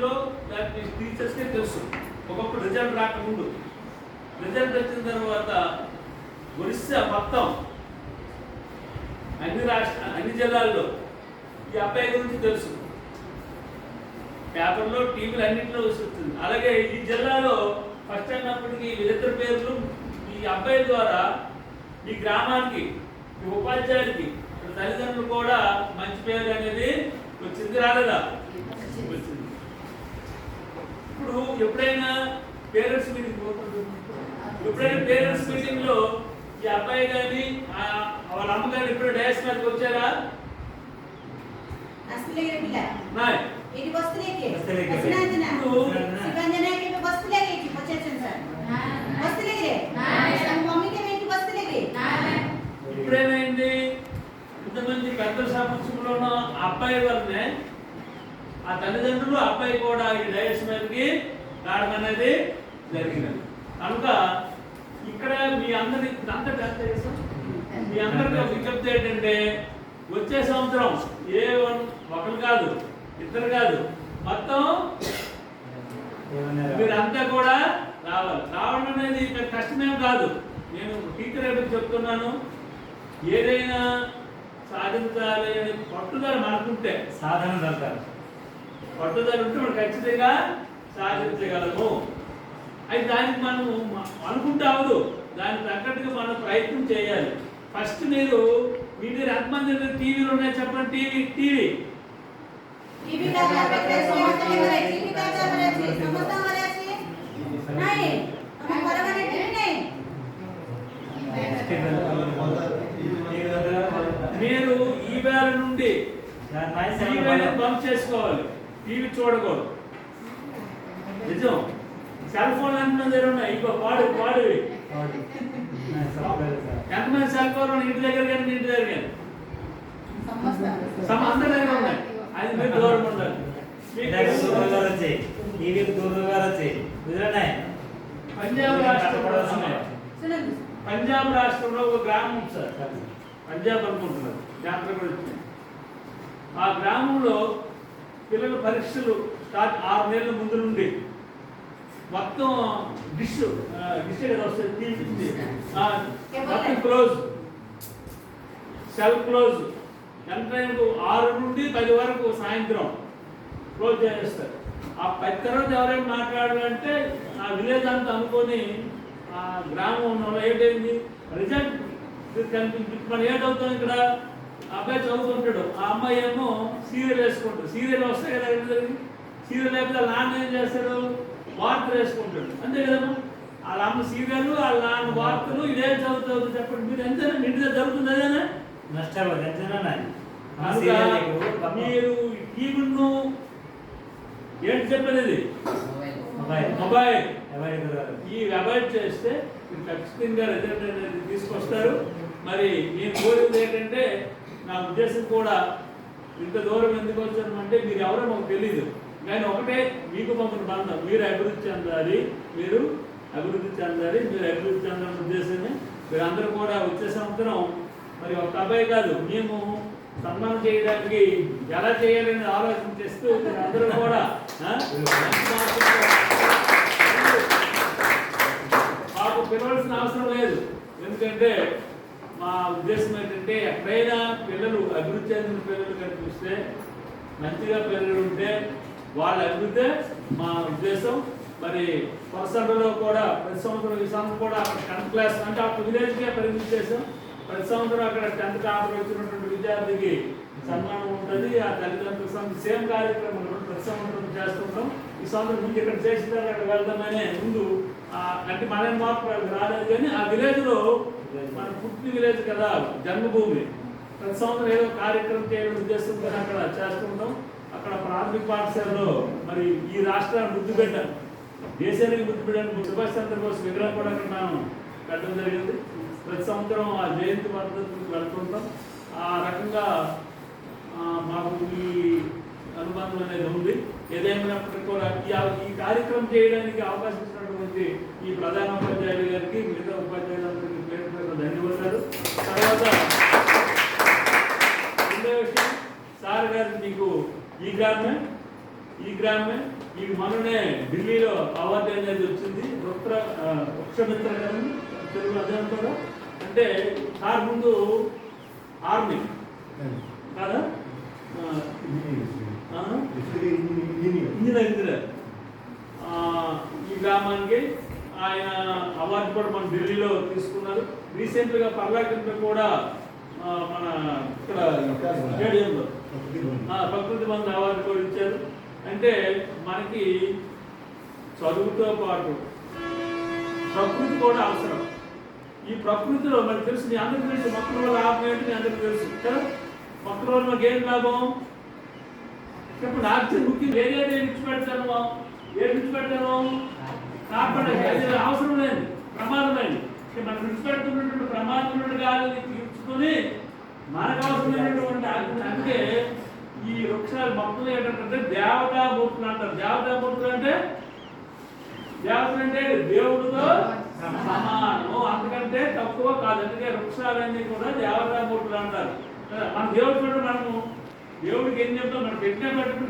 కాలేజీలో లేకపోతే టీచర్స్కే తెలుసు. ఒకప్పుడు రిజల్ట్ రాకముందు. రిజల్ట్ వచ్చిన తర్వాత ఒరిస్సా మొత్తం అన్ని రాష్ట్ర అన్ని జిల్లాల్లో ఈ అబ్బాయి గురించి తెలుసు. పేపర్లో టీవీలు అన్నింటిలో వస్తుంది అలాగే ఈ జిల్లాలో ఫస్ట్ అయినప్పటికీ వీళ్ళిద్దరు పేర్లు ఈ అబ్బాయి ద్వారా ఈ గ్రామానికి ఈ ఉపాధ్యాయులకి తల్లిదండ్రులు కూడా మంచి పేరు అనేది వచ్చింది రాలేదా? వచ్చింది. ఇప్పుడు ఎప్పుడైనా పేరెంట్స్ మీటింగ్ ఎప్పుడైనా పేరెంట్స్ మీటింగ్లో ఈ అబ్బాయి కానీ వాళ్ళ అమ్మగారు ఎప్పుడు డయాస్ మీదకి వచ్చారా? అసలు ఆ తల్లిదండ్రులు అబ్బాయి కూడా ఈ డయస్ మీదకి రావడం అనేది జరిగినది. కనుక ఇక్కడ మీ అందరి అంతటా అంత మీ అందరికీ విజ్ఞప్తి ఏంటంటే వచ్చే సంవత్సరం ఏ వన్ ఒకరు కాదు ఇద్దరు కాదు మొత్తం మీరంతా కూడా రావాలి. రావడం అనేది ఇక్కడ కష్టమేం కాదు. నేను టీచర్ అయితే చెప్తున్నాను ఏదైనా సాధించాలి అనే పట్టుదల మనకుంటే సాధన జరుగుతారు పట్టుదల ఉంటే మనం ఖచ్చితంగా సాధించగలము. అయితే దానికి మనం అనుకుంటా అవదు దానికి తగ్గట్టుగా మనం ప్రయత్నం చేయాలి. ఫస్ట్ మీరు మీ దగ్గర ఎంతమంది టీవీలు ఉన్నాయి? చెప్పండి. TV TV. మీరు ఈ వేళ నుండి పంప్ చేసుకోవాలి. టీవీ చూడకూడదు. నిజం. సెల్ ఫోన్ ఎంతమంది ఉన్నాయి. ఇంకో పాడు పాడు. ఎంతమంది సెల్ ఫోన్ ఇంటి దగ్గర కానీ ఇంటి దగ్గర కానీ? అందరి దగ్గర ఉన్నాయి. అది మీరు దూరం ఉండాలి. పంజాబ్ రాష్ట్రంలో పంజాబ్ రాష్ట్రంలో ఒక గ్రామం సార్. పంజాబ్ అనుకుంటున్నారు జాతర కూడా ఆ గ్రామంలో పిల్లల పరీక్షలు స్టార్ట్ ఆరు నెలల ముందు నుండి. మొత్తం డిష్ డిష్ కదా వస్తుంది తీసింది. మొత్తం క్లోజ్. Cell close. ఎంత ఆరు నుండి పది వరకు సాయంత్రం క్లోజ్ చేసేస్తారు. ఆ పది తర్వాత ఎవరైనా మాట్లాడాలంటే ఆ విలేజ్ అంతా అనుకొని ఆ గ్రామం ఉన్న వాళ్ళు ఏంటైంది? రిజల్ట్? కనిపించి మనం ఏంటవుతాం ఇక్కడ? అబ్బాయి చదువుతుంటాడు. ఆ అమ్మాయి ఏమో సీరియల్ వేసుకుంటాడు. సీరియల్ వస్తాయి కదా అందరికి సీరియల్ లేకపోతే నాన్న ఏం చేస్తాడు? వార్తలు వేసుకుంటాడు. అంతే కదమ్మా వాళ్ళ అమ్మ సీరియల్ వాళ్ళ నాన్న వార్తలు ఇదేం చదువుతుంది చెప్పండి. మీరు ఎంతైనా దగ్గర జరుగుతుంది అదేనా? నష్టపోదు ఎంతైనా మీరు టీవీను ఏంటి చెప్పేది ఇది? మొబైల్. ఈ అవాయిడ్ చేస్తే ఖచ్చితంగా రిజల్ట్ అనేది తీసుకొస్తారు. మరి నేను కోరేది ఏంటంటే నా ఉద్దేశం కూడా ఇంత దూరం ఎందుకు వచ్చానంటే మీరు ఎవరో మాకు తెలియదు కానీ ఒకటే మీకు మమ్మల్ని బంధం మీరు అభివృద్ధి చెందాలి మీరు అభివృద్ధి చెందాలి మీరు అభివృద్ధి చెందాలనే ఉద్దేశమే. మీరందరూ కూడా వచ్చే సంవత్సరం మరి ఒక అబ్బాయి కాదు మేము సన్మానం చేయడానికి ఎలా చేయాలని ఆలోచన చేస్తూ అందరూ కూడా మాకు పిలవలసిన అవసరం లేదు. ఎందుకంటే మా ఉద్దేశం ఏంటంటే ఎక్కడైనా పిల్లలు అభివృద్ధి చెందిన పిల్లలు కనిపిస్తే మంచిగా పిల్లలు ఉంటే వాళ్ళ అభివృద్ధి మా ఉద్దేశం. మరి కొరసండలో కూడా ప్రతి సంవత్సరం ఈ సంవత్సరం కూడా అక్కడ టెన్త్ క్లాస్ అంటే అప్పుడు విలేజ్కే పరిమితి చేసాం ప్రతి సంవత్సరం అక్కడ టెన్త్ టాపర్ వచ్చినటువంటి విద్యార్థికి సన్మానం ఉంటుంది. ఆ తల్లిదండ్రుల సేమ్ కార్యక్రమం ప్రతి సంవత్సరం చేస్తుంటాం. ఈ సంవత్సరం ముందు ఇక్కడ చేసిన అక్కడ వెళ్దామనే ముందు అంటే మన మార్పు వాళ్ళకి రాలేదు కానీ ఆ విలేజ్. లో మన పుట్టిన విలేజ్ కదా జన్మభూమి. ప్రతి సంవత్సరం ఏదో కార్యక్రమం చేయడం ఉద్దేశంతో అక్కడ చేస్తుంటాం. అక్కడ ప్రాథమిక పాఠశాలలో మరి ఈ రాష్ట్రాన్ని ముద్దు పెట్టాం దేశానికి ముద్దు పెట్టడానికి సుభాష్ చంద్రబోస్ విగ్రహం కూడా అక్కడ మనం పెట్టడం జరిగింది. ప్రతి సంవత్సరం ఆ జయంతి పద్ధతికి వెళ్తుంటాం. ఆ రకంగా మాకు ఈ అనుబంధం అనేది ఉంది. ఏదేమైనప్పటికీ కూడా ఈ ఈ కార్యక్రమం చేయడానికి అవకాశం ఇచ్చినటువంటి ఈ ప్రధాన ఉపాధ్యాయులు గారికి మిగతా ఉపాధ్యాయులందరికీ పేరు పేరు ధన్యవాదాలు. తర్వాత రెండో విషయం సార్ గారు మీకు ఈ గ్రామమే ఈ గ్రామమే ఈ మననే ఢిల్లీలో అవార్డు అనేది వచ్చింది. వృక్ష వృక్షమిత్ర తెలుగు అదే అంటారా అంటే సార్ ముందు ఆర్మీ. కాదా? ఇంజనీర్. ఇంజనీర్ గ్రామానికి ఆయన అవార్డు కూడా మన ఢిల్లీలో తీసుకున్నారు. రీసెంట్గా పర్లాకింట కూడా మన ఇక్కడ స్టేడియంలో ప్రకృతి మంది అవార్డు కూడా ఇచ్చారు. అంటే మనకి చదువుతో పాటు ప్రకృతి కూడా అవసరం. ఈ ప్రకృతిలో మనకు తెలుసు మీ అందరికీ తెలుసు మొక్కల వల్ల లాభం ఏంటి మీ అందరికీ తెలుసు. కదా? మొక్కల వల్ల మనకి ఏం లాభం? చెప్పండి ఆక్సిజన్ ముఖ్యం ఏదైతే విడిచిపెడతాను ఏం విడిచిపెడతాను కాకుండా అవసరం లేదు ప్రమాదమైనది అంటే మన విడిచిపెడుతున్నటువంటి ప్రమాదం కాదు తీర్చుకొని మనకు అవసరమైనటువంటి ఆక్సిజన్ అందుకే ఈ వృక్షాలు మొక్కలు ఏంటంటే దేవతా మూర్తులు అంటారు. దేవతా మూర్తులు అంటే దేవతలు అంటే దేవుడితో సమానము. అందుకంటే తక్కువ కాదు. అందుకే వృక్షాలన్నీ కూడా దేవతా మూర్తులు అంటారు. మన దేవుడు మనము దేవుడికి ఏం చెప్తాం? మనకి ఎట్లా పెట్టుకుని